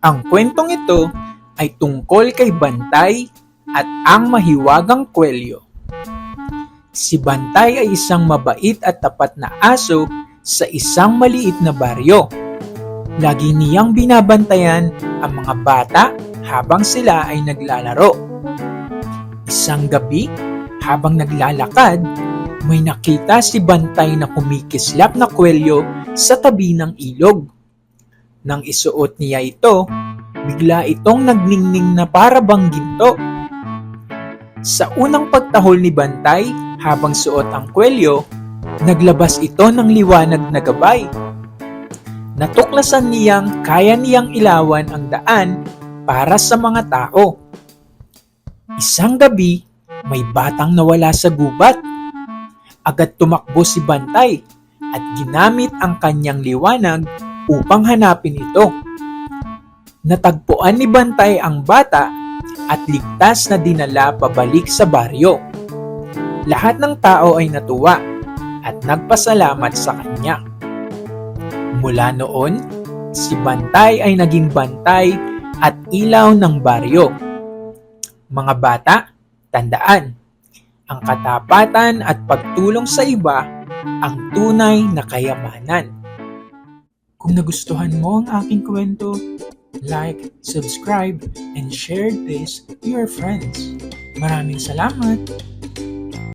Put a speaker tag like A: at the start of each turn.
A: Ang kwentong ito ay tungkol kay Bantay at ang mahiwagang kwelyo. Si Bantay ay isang mabait at tapat na aso sa isang maliit na baryo. Lagi niyang binabantayan ang mga bata habang sila ay naglalaro. Isang gabi, habang naglalakad, may nakita si Bantay na kumikislap na kwelyo sa tabi ng ilog. Nang isuot niya ito, bigla itong nagningning na para bang ginto. Sa unang pagtahol ni Bantay habang suot ang kwelyo, naglabas ito ng liwanag na gabay. Natuklasan niyang kaya niyang ilawan ang daan para sa mga tao. Isang gabi, may batang nawala sa gubat. Agad tumakbo si Bantay at ginamit ang kanyang liwanag upang hanapin ito. Natagpuan ni Bantay ang bata at ligtas na dinala pabalik sa baryo. Lahat ng tao ay natuwa at nagpasalamat sa kanya. Mula noon, si Bantay ay naging bantay at ilaw ng baryo. Mga bata, tandaan, ang katapatan at pagtulong sa iba ang tunay na kayamanan. Kung nagustuhan mo ang aking kwento, like, subscribe, and share this to your friends. Maraming salamat!